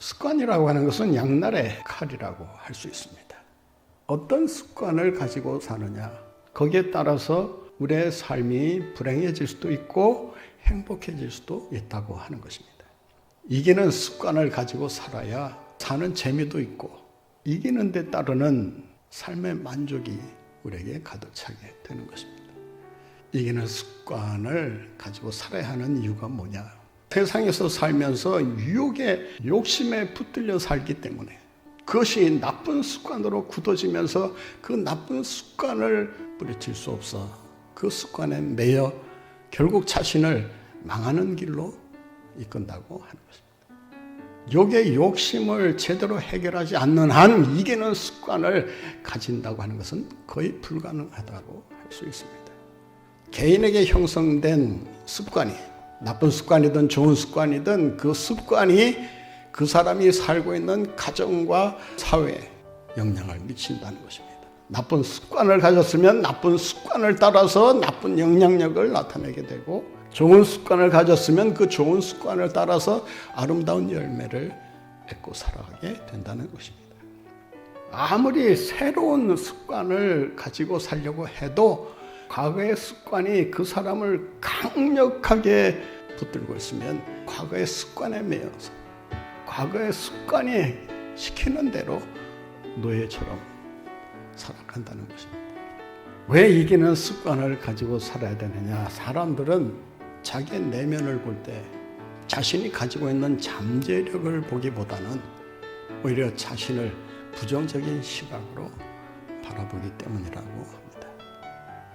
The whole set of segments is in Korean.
습관이라고 하는 것은 양날의 칼이라고 할 수 있습니다. 어떤 습관을 가지고 사느냐, 거기에 따라서 우리의 삶이 불행해질 수도 있고 행복해질 수도 있다고 하는 것입니다. 이기는 습관을 가지고 살아야 사는 재미도 있고 이기는 데 따르는 삶의 만족이 우리에게 가득 차게 되는 것입니다. 이기는 습관을 가지고 살아야 하는 이유가 뭐냐? 세상에서 살면서 유혹에 욕심에 붙들려 살기 때문에 그것이 나쁜 습관으로 굳어지면서 그 나쁜 습관을 뿌리칠 수 없어 그 습관에 매여 결국 자신을 망하는 길로 이끈다고 하는 것입니다. 욕의 욕심을 제대로 해결하지 않는 한 이기는 습관을 가진다고 하는 것은 거의 불가능하다고 할 수 있습니다. 개인에게 형성된 습관이 나쁜 습관이든 좋은 습관이든 그 습관이 그 사람이 살고 있는 가정과 사회에 영향을 미친다는 것입니다. 나쁜 습관을 가졌으면 나쁜 습관을 따라서 나쁜 영향력을 나타내게 되고 좋은 습관을 가졌으면 그 좋은 습관을 따라서 아름다운 열매를 맺고 살아가게 된다는 것입니다. 아무리 새로운 습관을 가지고 살려고 해도 과거의 습관이 그 사람을 강력하게 붙들고 있으면 과거의 습관에 매여서 과거의 습관이 시키는 대로 노예처럼 살아간다는 것입니다. 왜 이기는 습관을 가지고 살아야 되느냐? 사람들은 자기의 내면을 볼 때 자신이 가지고 있는 잠재력을 보기보다는 오히려 자신을 부정적인 시각으로 바라보기 때문이라고 합니다.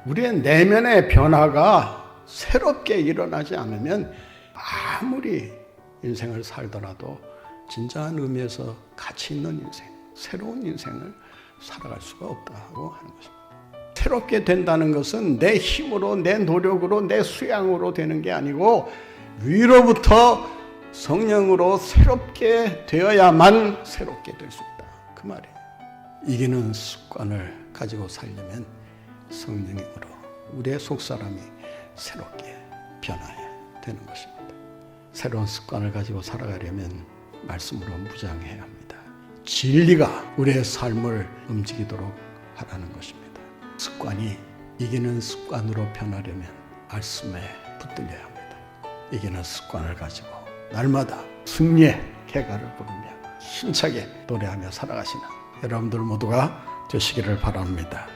우리의 내면의 변화가 새롭게 일어나지 않으면 아무리 인생을 살더라도 진정한 의미에서 가치 있는 인생, 새로운 인생을 살아갈 수가 없다고 하는 것입니다. 새롭게 된다는 것은 내 힘으로, 내 노력으로, 내 수양으로 되는 게 아니고 위로부터 성령으로 새롭게 되어야만 새롭게 될 수 있다. 그 말이에요. 이기는 습관을 가지고 살려면 성령으로 우리의 속사람이 새롭게 변화해야 되는 것입니다. 새로운 습관을 가지고 살아가려면 말씀으로 무장해야 합니다. 진리가 우리의 삶을 움직이도록 하라는 것입니다. 습관이 이기는 습관으로 변하려면 말씀에 붙들려야 합니다. 이기는 습관을 가지고 날마다 승리의 개가를 부르며 힘차게 노래하며 살아가시는 여러분들 모두가 되시기를 바랍니다.